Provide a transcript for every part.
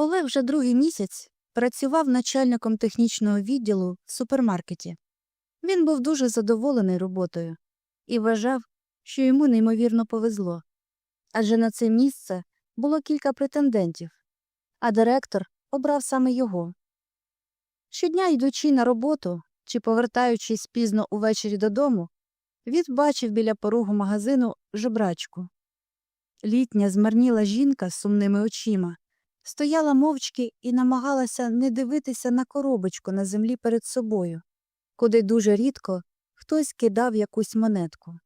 Олег вже другий місяць працював начальником технічного відділу в супермаркеті. Він був дуже задоволений роботою і вважав, що йому неймовірно повезло. Адже на це місце було кілька претендентів, а директор обрав саме його. Щодня, йдучи на роботу чи повертаючись пізно увечері додому, він бачив біля порогу магазину жебрачку. Літня змарніла жінка з сумними очима стояла мовчки і намагалася не дивитися на коробочку на землі перед собою, куди дуже рідко хтось кидав якусь монетку.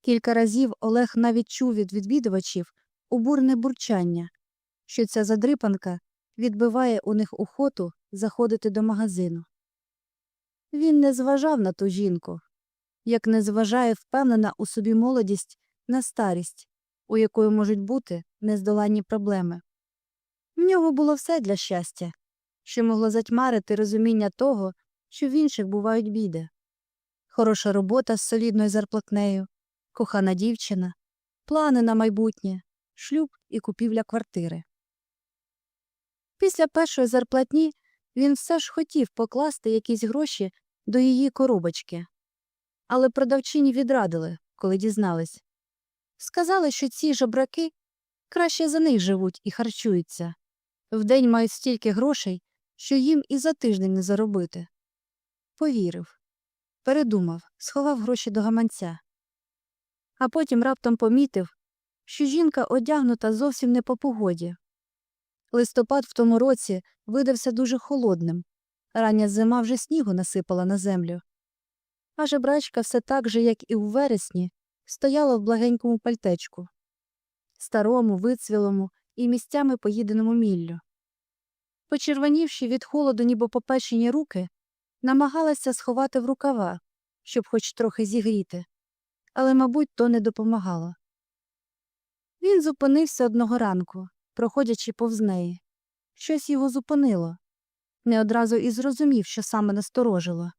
Кілька разів Олег навіть чув від відвідувачів убурне бурчання, що ця задрипанка відбиває у них охоту заходити до магазину. Він не зважав на ту жінку, як не зважає впевнена у собі молодість на старість, у якої можуть бути нездоланні проблеми. В нього було все для щастя, що могло затьмарити розуміння того, що в інших бувають біди. Хороша робота з солідною зарплатнею, кохана дівчина, плани на майбутнє, шлюб і купівля квартири. Після першої зарплатні він все ж хотів покласти якісь гроші до її коробочки. Але продавчині відрадили, коли дізнались. Сказали, що ці жебраки краще за них живуть і харчуються. Вдень мають стільки грошей, що їм і за тиждень не заробити. Повірив. Передумав, сховав гроші до гаманця. А потім раптом помітив, що жінка одягнута зовсім не по погоді. Листопад в тому році видався дуже холодним. Рання зима вже снігу насипала на землю. А жебрачка все так же, як і у вересні, стояла в благенькому пальтечку, старому, вицвілому і місцями поїденому міллю. Почервонівши від холоду, ніби попечені руки, намагалася сховати в рукава, щоб хоч трохи зігріти, але, мабуть, то не допомагало. Він зупинився одного ранку, проходячи повз неї. Щось його зупинило. Не одразу і зрозумів, що саме насторожило,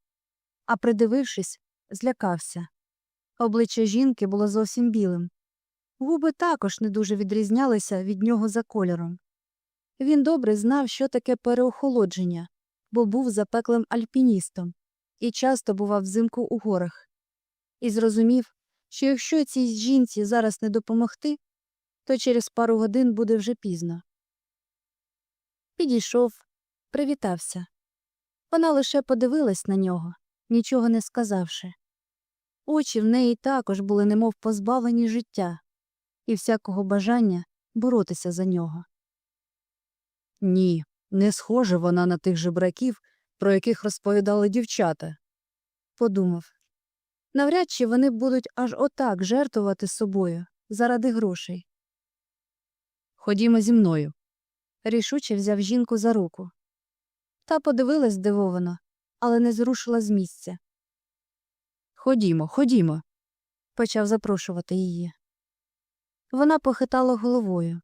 а придивившись, злякався. Обличчя жінки було зовсім білим. Губи також не дуже відрізнялися від нього за кольором. Він добре знав, що таке переохолодження, бо був запеклим альпіністом і часто бував взимку у горах. І зрозумів, що якщо цій жінці зараз не допомогти, то через пару годин буде вже пізно. Підійшов, привітався. Вона лише подивилась на нього, нічого не сказавши. Очі в неї також були немов позбавлені життя і всякого бажання боротися за нього. Ні, не схожа вона на тих жебраків, про яких розповідали дівчата. Подумав. Навряд чи вони будуть аж отак жертвувати собою заради грошей. Ходімо зі мною. Рішуче взяв жінку за руку. Та подивилась здивовано, але не зрушила з місця. Ходімо, ходімо. Почав запрошувати її. Вона похитала головою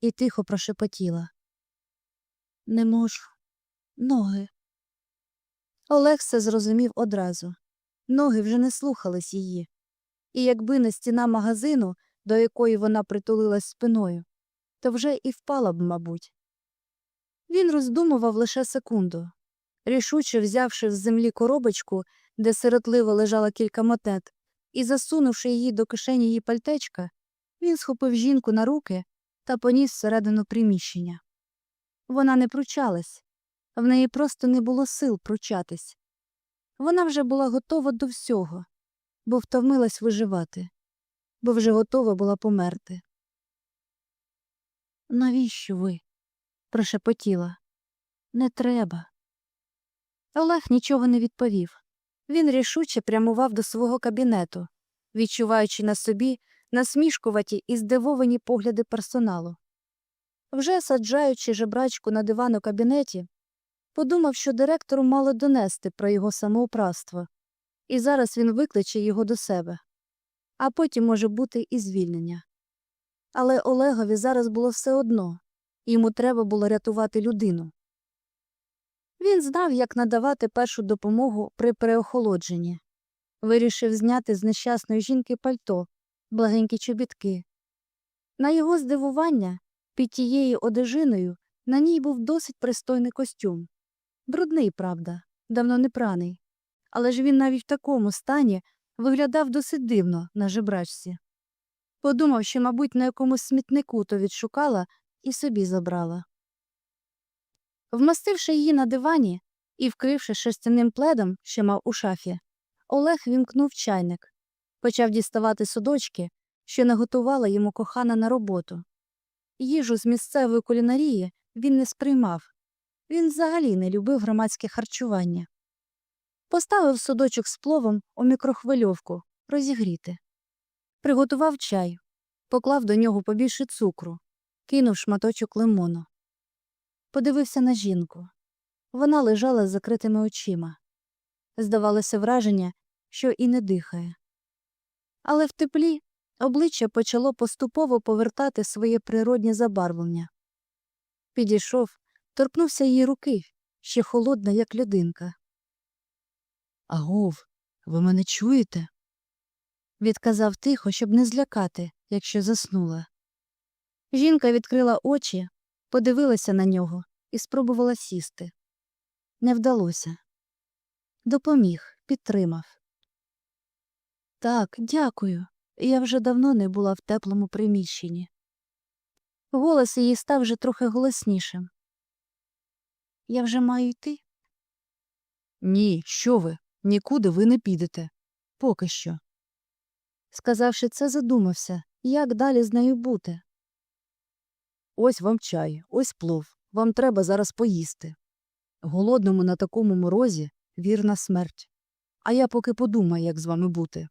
і тихо прошепотіла. Не можу. Ноги. Олег все зрозумів одразу. Ноги вже не слухались її. І якби не стіна магазину, до якої вона притулилась спиною, то вже і впала б, мабуть. Він роздумував лише секунду. Рішуче взявши з землі коробочку, де сиротливо лежало кілька монет, і засунувши її до кишені її пальтечка, він схопив жінку на руки та поніс всередину приміщення. Вона не пручалась, в неї просто не було сил пручатись. Вона вже була готова до всього, бо втомилась виживати, бо вже готова була померти. Навіщо ви? прошепотіла. Не треба. Олег нічого не відповів. Він рішуче прямував до свого кабінету, відчуваючи на собі насмішкуваті і здивовані погляди персоналу. Вже саджаючи жебрачку на диван у кабінеті, подумав, що директору мало донести про його самоуправство, і зараз він викличе його до себе, а потім може бути і звільнення. Але Олегові зараз було все одно йому треба було рятувати людину. Він знав, як надавати першу допомогу при переохолодженні. Вирішив зняти з нещасної жінки пальто, благенькі чобітки. На його здивування, під тією одежиною На ній був досить пристойний костюм. Брудний, правда, давно не праний. Але ж він навіть в такому стані виглядав досить дивно на жебрачці. Подумав, що, мабуть, на якомусь смітнику то відшукала і собі забрала. Вмастивши її на дивані і вкривши шерстяним пледом, що мав у шафі, Олег вімкнув чайник, почав діставати судочки, що наготувала йому кохана на роботу. Їжу з місцевої кулінарії він не сприймав. Він взагалі не любив громадське харчування. Поставив судочок з пловом у мікрохвильовку розігріти. Приготував чай, поклав до нього побільше цукру, кинув шматочок лимону. Подивився на жінку. Вона лежала з закритими очима. Здавалося враження, що і не дихає. Але в теплі обличчя почало поступово повертати своє природнє забарвлення. Підійшов, торкнувся її руки, ще холодна, як людинка. Агов, ви мене чуєте? Відказав тихо, щоб не злякати, якщо заснула. Жінка відкрила очі, подивилася на нього і спробувала сісти. Не вдалося. Допоміг, підтримав. Так, дякую. Я вже давно не була в теплому приміщенні. Голос її став вже трохи голоснішим. Я вже маю йти? Ні, що ви? Нікуди ви не підете. Поки що. Сказавши це, задумався, як далі з нею бути. Ось вам чай, ось плов. Вам треба зараз поїсти. Голодному на такому морозі вірна смерть. А я поки подумаю, як з вами бути.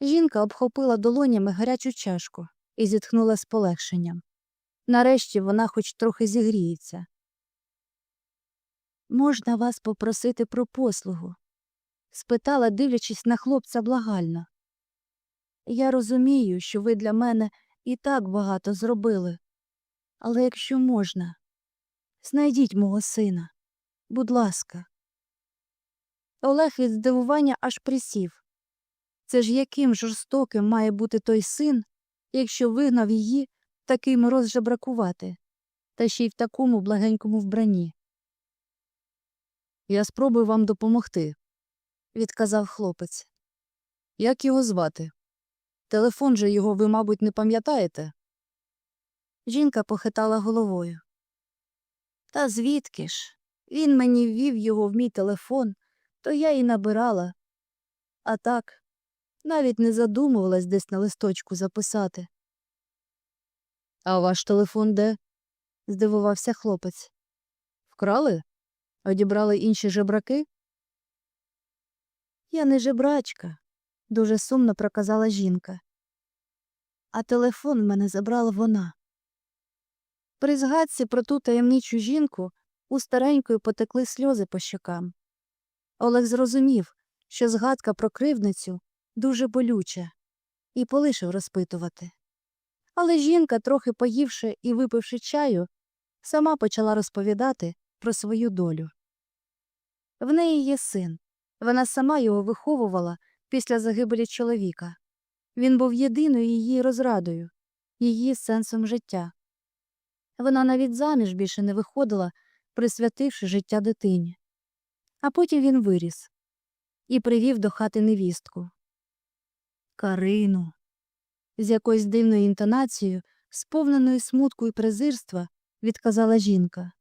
Жінка обхопила долонями гарячу чашку і зітхнула з полегшенням. Нарешті вона хоч трохи зігріється. Можна вас попросити про послугу? спитала, дивлячись на хлопця благально. Я розумію, що ви для мене і так багато зробили. Але якщо можна, знайдіть мого сина. Будь ласка. Олег від здивування аж присів. Це ж яким жорстоким має бути той син, якщо вигнав її такий мороз жебракувати, та ще й в такому благенькому вбранні, Я спробую вам допомогти. відказав хлопець. Як його звати? Телефон же його ви, мабуть, не пам'ятаєте? Жінка похитала головою. Та звідки ж? Він мені ввів його в мій телефон, то я і набирала. А так, навіть не задумувалась десь на листочку записати, А ваш телефон де? здивувався хлопець. Вкрали? Одібрали інші жебраки? Я не жебрачка, дуже сумно проказала жінка. А телефон мене забрала вона. При згадці про ту таємничу жінку у старенької потекли сльози по щокам. Олег зрозумів, що згадка про кривдницю дуже болюча, і полишив розпитувати. Але жінка, трохи поївши і випивши чаю, сама почала розповідати про свою долю. В неї є син. Вона сама його виховувала після загибелі чоловіка. Він був єдиною її розрадою, її сенсом життя. Вона навіть заміж більше не виходила, присвятивши життя дитині. А потім він виріс і привів до хати невістку. Карину. З якоюсь дивною інтонацією, сповненою смутку і презирства, відказала жінка.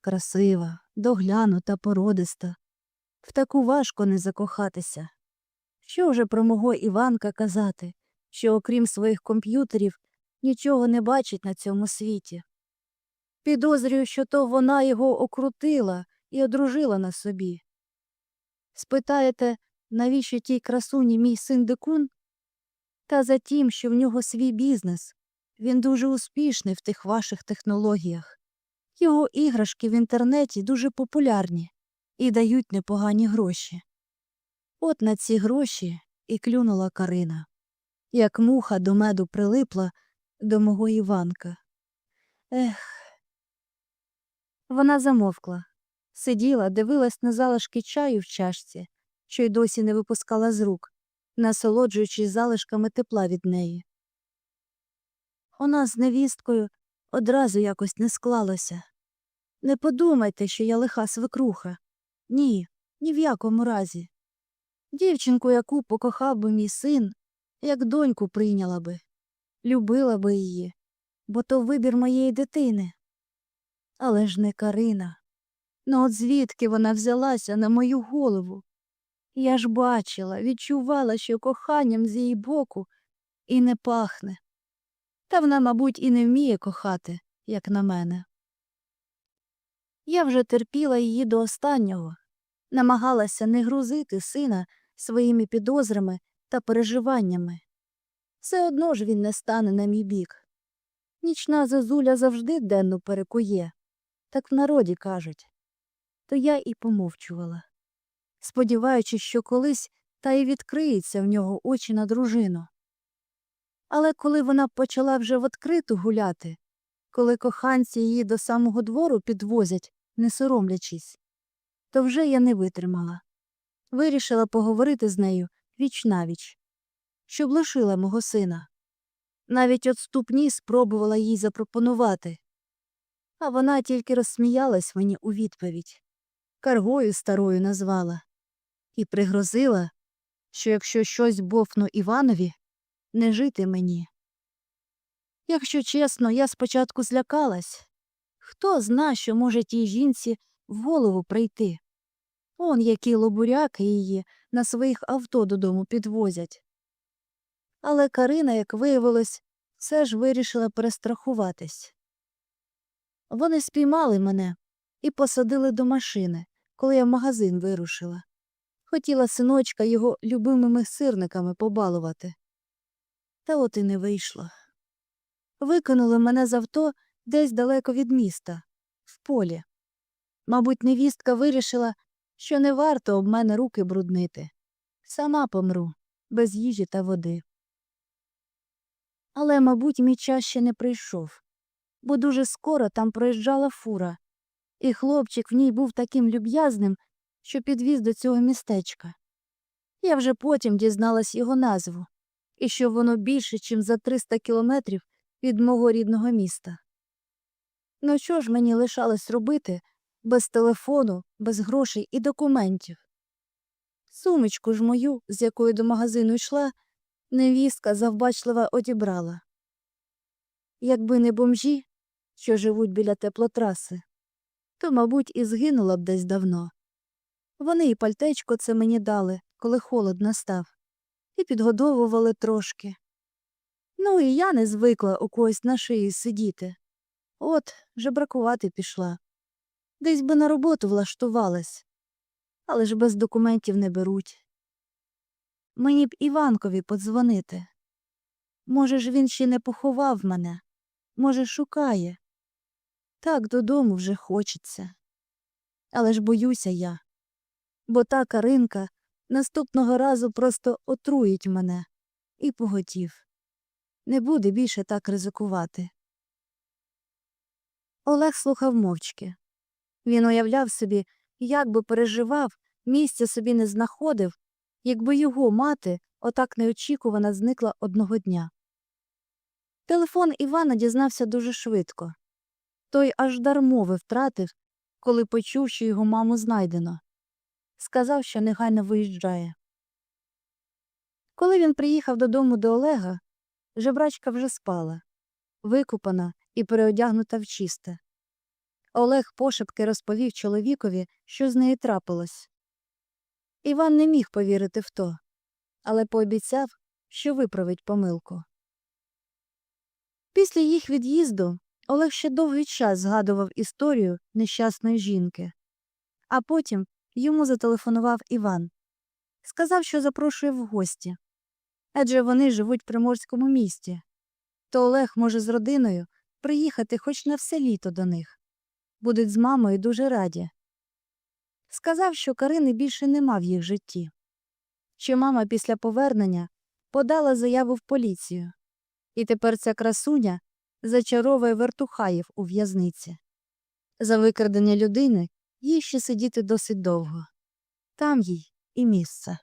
Красива, доглянута, породиста. В таку важко не закохатися. Що вже про мого Іванка казати, що окрім своїх комп'ютерів нічого не бачить на цьому світі. Підозрюю, що то вона його окрутила і одружила на собі. Спитаєте, навіщо тій красуні мій син дикун? Та за тім, що в нього свій бізнес. Він дуже успішний в тих ваших технологіях. Його іграшки в інтернеті дуже популярні і дають непогані гроші. От на ці гроші і клюнула Карина, як муха до меду прилипла до мого Іванка. Ех. Вона замовкла, сиділа, дивилась на залишки чаю в чашці, що й досі не випускала з рук, насолоджуючись залишками тепла від неї. Нас з невісткою одразу якось не склалося. Не подумайте, що я лиха свекруха. Ні, ні в якому разі. Дівчинку, яку покохав би мій син, як доньку прийняла би, любила би її, бо то вибір моєї дитини. Але ж не Карина. Ну от звідки вона взялася на мою голову? Я ж бачила, відчувала, що коханням з її боку і не пахне. Та вона, мабуть, і не вміє кохати, як на мене. Я вже терпіла її до останнього, намагалася не грузити сина своїми підозрами та переживаннями. Все одно ж він не стане на мій бік. Нічна зозуля завжди денну перекує, так в народі кажуть. То я і помовчувала, сподіваючись, що колись та й відкриється в нього очі на дружину. Але коли вона почала вже в откриту гуляти, коли коханці її до самого двору підвозять, не соромлячись, то вже я не витримала. Вирішила поговорити з нею віч навіч, щоб лишила мого сина. Навіть от ступні спробувала їй запропонувати. А вона тільки розсміялась мені у відповідь, каргою старою назвала, і пригрозила, що якщо щось бовну Іванові, не жити мені. Якщо чесно, я спочатку злякалась. Хто зна, що може тій жінці в голову прийти? Он які лобуряки її на своїх авто додому підвозять. Але Карина, як виявилось, все ж вирішила перестрахуватись. Вони спіймали мене і посадили до машини, коли я в магазин вирушила. Хотіла синочка його любимими сирниками побалувати. Та от і не вийшло. Викинули мене з авто десь далеко від міста, в полі. Мабуть, невістка вирішила, що не варто об мене руки бруднити. Сама помру, без їжі та води. Але, мабуть, мій час ще не прийшов, бо дуже скоро там проїжджала фура, і хлопчик в ній був таким люб'язним, що підвіз до цього містечка. Я вже потім дізналась його назву, і що воно більше, ніж за 300 кілометрів від мого рідного міста. Ну що ж мені лишалось робити без телефону, без грошей і документів? Сумочку ж мою, з якою до магазину йшла, невістка завбачливо одібрала. Якби не бомжі, що живуть біля теплотраси, то, мабуть, і згинула б десь давно. Вони і пальтечко це мені дали, коли холод настав, і підгодовували трошки. Ну і я не звикла у когось на шиї сидіти. От, жебракувати пішла. Десь би на роботу влаштувалась, але ж без документів не беруть. Мені б Іванкові подзвонити. Може ж, він ще не поховав мене, може, шукає. Так додому вже хочеться. Але ж боюся я, бо та Каринка наступного разу просто отруїть мене і поготів. Не буде більше так ризикувати. Олег слухав мовчки. Він уявляв собі, як би переживав, місця собі не знаходив, якби його мати отак неочікувано зникла одного дня. Телефон Івана дізнався дуже швидко. Той аж дармови втратив, коли почув, що його маму знайдено. Сказав, що негайно виїжджає. Коли він приїхав додому до Олега, жебрачка вже спала, викупана і переодягнута в чисте. Олег пошепки розповів чоловікові, що з нею трапилось. Іван не міг повірити в то, але пообіцяв, що виправить помилку. Після їх від'їзду Олег ще довгий час згадував історію нещасної жінки, а потім йому зателефонував Іван. Сказав, що запрошує в гості. Адже вони живуть в приморському місті, то Олег може з родиною приїхати хоч на все літо до них. Будуть з мамою дуже раді. Сказав, що Карини більше нема в їх житті, що мама після повернення подала заяву в поліцію, і тепер ця красуня зачаровує вертухаїв у в'язниці. За викрадення людини їй ще сидіти досить довго. Там їй і місце.